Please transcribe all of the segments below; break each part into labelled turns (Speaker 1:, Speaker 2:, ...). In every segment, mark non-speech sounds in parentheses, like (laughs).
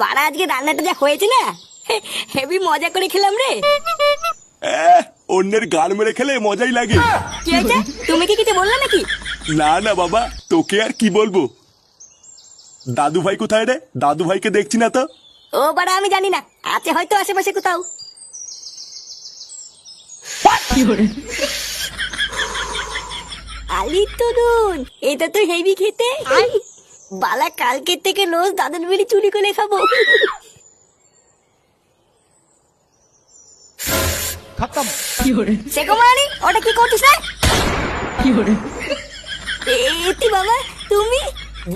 Speaker 1: বাড়া আজকে রান্নাটা যা হয়েছে না? হেভি মজা করে খেলাম রে।
Speaker 2: অন্যের গান মেরে খেলে মজাই লাগে।
Speaker 1: তুমি কি কিছু বললে নাকি?
Speaker 2: না না বাবা তোকে আর কি বলব? দাদু ভাই কোথায় রে? দাদু ভাইকে দেখছি না তো।
Speaker 1: ও বাড়া আমি জানি না। আছে হয়তো আশেপাশে কোথাও। আলি তরুণ এটা তো হেভি খেতে। বালা কালকের থেকে রোজ দাদুর বিড়ি চুরি করে খাব। সেকুমারি ওটা কি করছিস রে? এতি বাবা তুমি?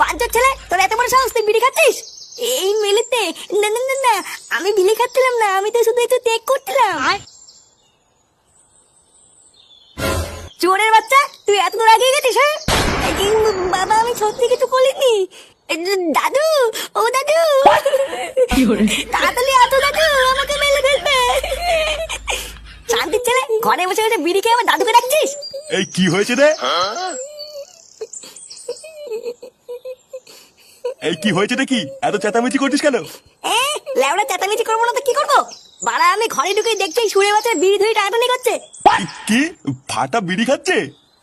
Speaker 1: বাঞ্চর ছেলে তোর এত বড় সাহস তুই বিড়ি খাচ্ছিস? এই মেলেতে না না না না আমি বিড়ি খাচ্ছিলাম না আমি তো শুধু একটু টেক করছিলাম। চোরের বাচ্চা তুই এত দূর আগে গেছিস হ্যাঁ? বাবা আমি সত্যি কিছু বলিনি দাদু ও দাদু। তাড়াতাড়ি আসো দাদু আমাকে মেলে ফেলবে। শান্তির ছেলে ঘরে বসে বসে বিড়ি খেয়ে আমার দাদুকে ডাকছিস?
Speaker 2: এই কি হয়েছে রে? এই কি হয়েছে রে কি এত চেঁচামেচি করছিস কেন?
Speaker 1: এ, লেওড়া চেঁচামেচি করব না তো কি করব? বাড়া আমি ঘরে ঢুকে দেখছি সুরে বাচ্চার বিড়ি ধরে টানাটানি করছে।
Speaker 2: কি- কি? ফাটা বিড়ি খাচ্ছে?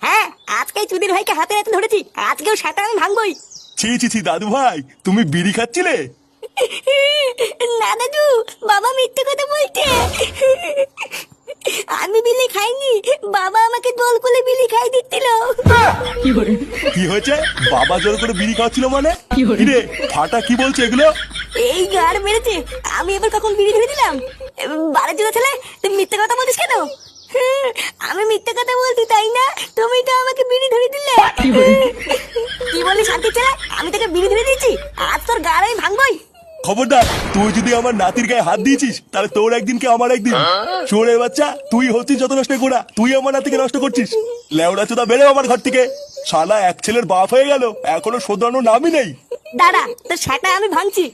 Speaker 1: হ্যাঁ আজকে চুদির ভাইকে হাতে হাতে ধরেছি। আজকেও সেটা আমি ভাঙবই।
Speaker 2: ছি ছি ছি দাদু ভাই তুমি বিড়ি খাচ্ছিলে?
Speaker 1: না দাদু বাবা মিথ্যে কথা বলছে। আমি বিলি খাইনি বাবা আমাকে দোল করে বিলি খাই দিচ্ছিল।
Speaker 2: কি হয়েছে? বাবা জোর করে বিড়ি খাওয়াচ্ছিল মানে? কি রে ফাটা কি বলছে এগুলো?
Speaker 1: এই গার মেরেছে আমি এবার কখন বিড়ি ধরে দিলাম? বারে জোড়া ছেলে তুমি মিথ্যে কথা বলিস কেন? আমি মিথ্যে কথা না তুমি তো আমাকে বিড়ি ধরে দিলে। (laughs) কি বলি? শান্তি ছেলে? আমি তোকে বিড়ি ধরে দিয়েছি আজ তোর গার আমি ভাঙবই।
Speaker 2: খবরদার তুই যদি আমার নাতির গায়ে হাত দিয়েছিস তাহলে তোর একদিন কে আমার একদিন? চোরের বাচ্চা তুই হচ্ছিস যত নষ্ট করা তুই আমার নাতিকে নষ্ট করছিস। লেওড়া চোদা বেরো আমার ঘর থেকে। শালা এক ছেলের বাপ হয়ে গেল এখনও শোধরানোর নামই নেই।
Speaker 1: দাঁড়া তোর সেটা আমি ভাঙছি।